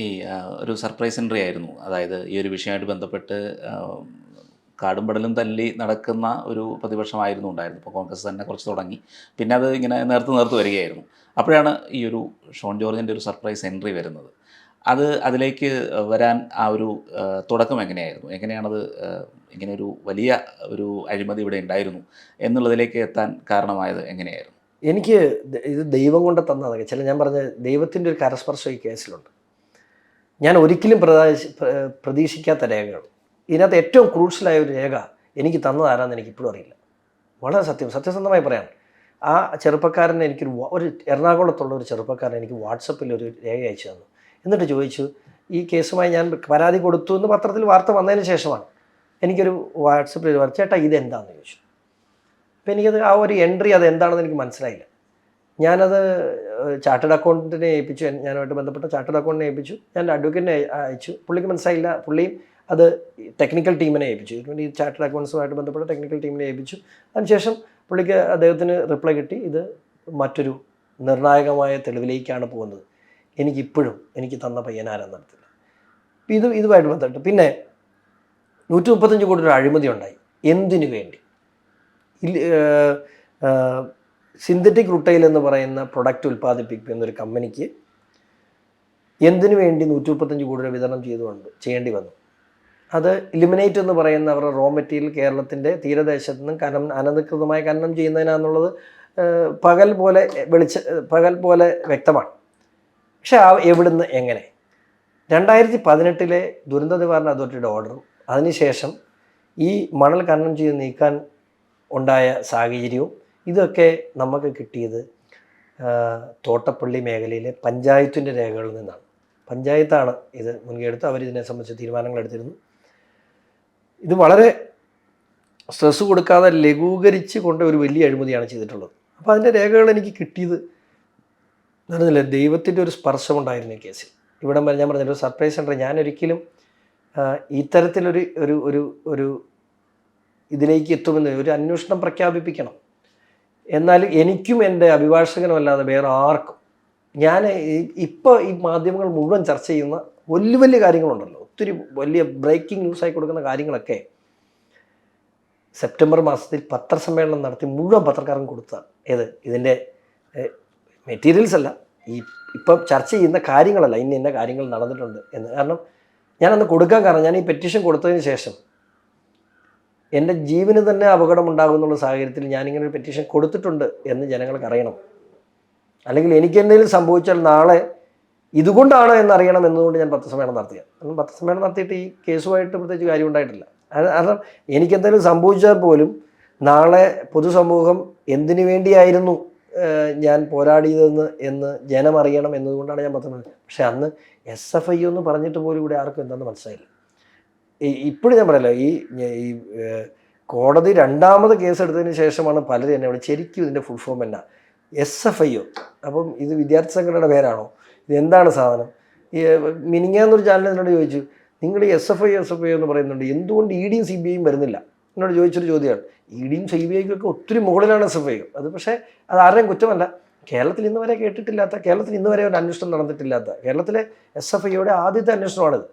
ഈ ഒരു surprise entry ആയിരുന്നു. അതായത് ഈ ഒരു വിഷയമായിട്ട് ബന്ധപ്പെട്ട് കാടുംപടലും കാടും പടലും തല്ലി നടക്കുന്ന ഒരു പ്രതിപക്ഷമായിരുന്നു ഉണ്ടായിരുന്നു ഇപ്പോൾ കോൺഗ്രസ് തന്നെ കുറച്ച് തുടങ്ങി. പിന്നെ അത് ഇങ്ങനെ നേർത്ത് നേർത്ത് വരികയായിരുന്നു. അപ്പോഴാണ് ഈ ഒരു ഷോൺ ജോർജിന്റെ ഒരു സർപ്രൈസ് എൻട്രി വരുന്നത്. അത് അതിലേക്ക് വരാൻ ആ ഒരു തുടക്കം എങ്ങനെയായിരുന്നു? എങ്ങനെയാണത് ഇങ്ങനെ ഒരു വലിയ ഒരു അഴിമതി ഇവിടെ ഉണ്ടായിരുന്നു? എന്നുള്ളതിലേക്ക് എത്താൻ കാരണമായത് എങ്ങനെയായിരുന്നു? എനിക്ക് ഇത് ദൈവം കൊണ്ട് തന്നതാണ് ചില ഞാൻ പറഞ്ഞ ദൈവത്തിന്റെ ഒരു കരസ്പർശം ഈ കേസിലുണ്ട്. ഞാൻ ഒരിക്കലും പ്രതീക്ഷ പ്ര- പ്രതീക്ഷിക്കാത്ത രേഖകൾ. ഇതിനകത്ത് ഏറ്റവും ക്രൂഷ്യലായ ഒരു രേഖ എനിക്ക് തന്നതാരാന്ന് എനിക്ക് ഇപ്പോഴും അറിയില്ല. വളരെ സത്യം സത്യസന്ധമായി പറയാം. ആ ചെറുപ്പക്കാരൻ എനിക്കൊരു ഒരു എറണാകുളത്തുള്ള ഒരു ചെറുപ്പക്കാരൻ എനിക്ക് വാട്സപ്പിൽ ഒരു രേഖ അയച്ചു തന്നു. എന്നിട്ട് ചോദിച്ചു ഈ കേസുമായി ഞാൻ പരാതി കൊടുത്തു എന്ന് പത്രത്തിൽ വാർത്ത വന്നതിന് ശേഷമാണ് എനിക്കൊരു വാട്സപ്പിൽ ഒരു ചേട്ടാ ഇത് എന്താണെന്ന് ചോദിച്ചു. അപ്പോൾ എനിക്കത് ആ ഒരു എൻട്രി അത് എന്താണെന്ന് എനിക്ക് മനസ്സിലായില്ല. ഞാനത് ചാർട്ടേഡ് അക്കൗണ്ടിനെ ഏൽപ്പിച്ചു. ഞാനുമായിട്ട് ബന്ധപ്പെട്ട ചാർട്ടേഡ് അക്കൗണ്ടിനെ ഏൽപ്പിച്ചു. ഞാൻ അഡ്വക്കേറ്റിനെ അയച്ചു. പുള്ളിക്ക് മനസ്സിലായില്ല. പുള്ളിയും അത് ടെക്നിക്കൽ ടീമിനെ ഏൽപ്പിച്ചു. ഈ ചാർട്ടേഡ് അക്കൗണ്ട്സുമായിട്ട് ബന്ധപ്പെട്ട ടെക്നിക്കൽ ടീമിനെ ഏൽപ്പിച്ചു. അതിനുശേഷം പുള്ളിക്ക് അദ്ദേഹത്തിന് റിപ്ലൈ കിട്ടി. ഇത് മറ്റൊരു നിർണായകമായ തെളിവിലേക്കാണ് പോകുന്നത്. എനിക്കിപ്പോഴും എനിക്ക് തന്ന പയ്യനാരാന്ന് നടത്തില്ല ഇത് ഇതുമായിട്ട് ബന്ധപ്പെട്ട് പിന്നെ നൂറ്റി മുപ്പത്തഞ്ച് കോടി രൂപ അഴിമതി ഉണ്ടായി. എന്തിനു വേണ്ടി? സിന്തറ്റിക് റുട്ടൈൽ എന്ന് പറയുന്ന പ്രൊഡക്റ്റ് ഉൽപ്പാദിപ്പിക്കുന്ന ഒരു കമ്പനിക്ക് എന്തിനു വേണ്ടി നൂറ്റി മുപ്പത്തഞ്ച് കോടി രൂപ വിതരണം ചെയ്തുകൊണ്ട് ചെയ്യേണ്ടി വന്നു? അത് ഇലിമിനേറ്റ് എന്ന് പറയുന്ന അവരുടെ റോ മെറ്റീരിയൽ കേരളത്തിന്റെ തീരദേശത്ത് നിന്നും കനം അനധികൃതമായി ഖനനം ചെയ്യുന്നതിനാന്നുള്ളത് പകൽ പോലെ വെളിച്ച പകൽ പോലെ വ്യക്തമാണ്. പക്ഷേ ആ എവിടുന്ന് എങ്ങനെ? രണ്ടായിരത്തി പതിനെട്ടിലെ ദുരന്ത നിവാരണ അതോറിറ്റിയുടെ ഓർഡറും അതിനുശേഷം ഈ മണൽ ഖനനം ചെയ്ത് നീക്കാൻ ഉണ്ടായ സാഹചര്യവും ഇതൊക്കെ നമുക്ക് കിട്ടിയത് തോട്ടപ്പള്ളി മേഖലയിലെ പഞ്ചായത്തിന്റെ രേഖകളിൽ നിന്നാണ്. പഞ്ചായത്താണ് ഇത് മുൻകൈയെടുത്ത് അവർ ഇതിനെ സംബന്ധിച്ച് തീരുമാനങ്ങൾ എടുത്തിരുന്നു ഇത് വളരെ സ്ട്രെസ് കൊടുക്കാതെ ലഘൂകരിച്ച് കൊണ്ട് ഒരു വലിയ അഴിമതിയാണ് ചെയ്തിട്ടുള്ളത്. അപ്പോൾ അതിന്റെ രേഖകൾ എനിക്ക് കിട്ടിയത് നടന്നില്ല ദൈവത്തിന്റെ ഒരു സ്പർശമുണ്ടായിരുന്നു ഈ കേസിൽ. ഇവിടെ വരെ ഞാൻ പറഞ്ഞൊരു സർപ്രൈസ് സെന്റർ ഞാനൊരിക്കലും ഇത്തരത്തിലൊരു ഒരു ഒരു ഒരു ഇതിലേക്ക് എത്തുമെന്ന് ഒരു അന്വേഷണം പ്രഖ്യാപിപ്പിക്കണം. എന്നാൽ എനിക്കും എന്റെ അഭിഭാഷകനും അല്ലാതെ വേറെ ആർക്കും ഞാൻ ഇപ്പോൾ ഈ മാധ്യമങ്ങൾ മുഴുവൻ ചർച്ച ചെയ്യുന്ന വലിയ വലിയ കാര്യങ്ങളുണ്ടല്ലോ. ഒത്തിരി വലിയ ബ്രേക്കിംഗ് ന്യൂസ് ആയി കൊടുക്കുന്ന കാര്യങ്ങളൊക്കെ സെപ്റ്റംബർ മാസത്തിൽ പത്രസമ്മേളനം നടത്തി മുഴുവൻ പത്രക്കാരൻ കൊടുത്ത ഏത്? ഇതിന്റെ മെറ്റീരിയൽസ് അല്ല. ഈ ഇപ്പം ചർച്ച ചെയ്യുന്ന കാര്യങ്ങളല്ല. ഇന്ന ഇന്ന കാര്യങ്ങൾ നടന്നിട്ടുണ്ട് എന്ന്. കാരണം ഞാനന്ന് കൊടുക്കാൻ കാരണം ഞാൻ ഈ പെറ്റീഷൻ കൊടുത്തതിന് ശേഷം എന്റെ ജീവന് തന്നെ അപകടമുണ്ടാകുന്നുള്ള സാഹചര്യത്തിൽ ഞാനിങ്ങനെ ഒരു പെറ്റീഷൻ കൊടുത്തിട്ടുണ്ട് എന്ന് ജനങ്ങൾക്ക് അറിയണം. അല്ലെങ്കിൽ എനിക്ക് എന്തെങ്കിലും സംഭവിച്ചാൽ നാളെ ഇതുകൊണ്ടാണ് എന്നറിയണം എന്നതുകൊണ്ട് ഞാൻ പത്രസമ്മേളനം നടത്തിയത് കാരണം പത്രസമ്മേളനം നടത്തിയിട്ട് ഈ കേസുമായിട്ട് പ്രത്യേകിച്ച് കാര്യം ഉണ്ടായിട്ടില്ല. കാരണം എനിക്കെന്തെങ്കിലും സംഭവിച്ചാൽ പോലും നാളെ പൊതുസമൂഹം എന്തിനു വേണ്ടിയായിരുന്നു ഞാൻ പോരാടിയതെന്ന് എന്ന് ജനം അറിയണം എന്നതുകൊണ്ടാണ് ഞാൻ പത്രം പക്ഷേ അന്ന് എസ് എഫ് ഐ എന്ന് പറഞ്ഞിട്ട് പോലും ഇവിടെ ആർക്കും എന്താണെന്ന് മനസ്സിലായില്ല. ഇപ്പോഴും ഞാൻ പറയല്ലോ ഈ ഈ കോടതി രണ്ടാമത് കേസ് എടുത്തതിന് ശേഷമാണ് പലരും എന്നെ ഇവിടെ ശരിക്കും ഇതിന്റെ ഫുൾ ഫോം എന്നാ? എസ് എഫ് ഐ ഒ അപ്പം ഇത് വിദ്യാർത്ഥി സംഘടനയുടെ പേരാണോ? ഇത് എന്താണ് സാധനം? ഈ മിനിങ്ങാന്നൊരു ചാനൽ എന്നോട് ചോദിച്ചു നിങ്ങൾ ഈ S F I S F I എന്ന് പറയുന്നുണ്ട് എന്തുകൊണ്ട് ഇ ഡിയും സി ബി ഐയും വരുന്നില്ല? എന്നോട് ചോദിച്ചൊരു ചോദ്യമാണ് ഇ ഡിയും സി ബി ഐക്കൊക്കെ ഒത്തിരി മുകളിലാണ് എസ് എഫ് ഐ അത് പക്ഷേ അത് ആരുടെയും കുറ്റമല്ല. കേരളത്തിൽ ഇന്ന് വരെ കേട്ടിട്ടില്ലാത്ത കേരളത്തിൽ ഇന്ന് വരെ ഒരു അന്വേഷണം നടന്നിട്ടില്ലാത്ത കേരളത്തിലെ എസ് എഫ് ഐയുടെ ആദ്യത്തെ അന്വേഷണമാണിത്.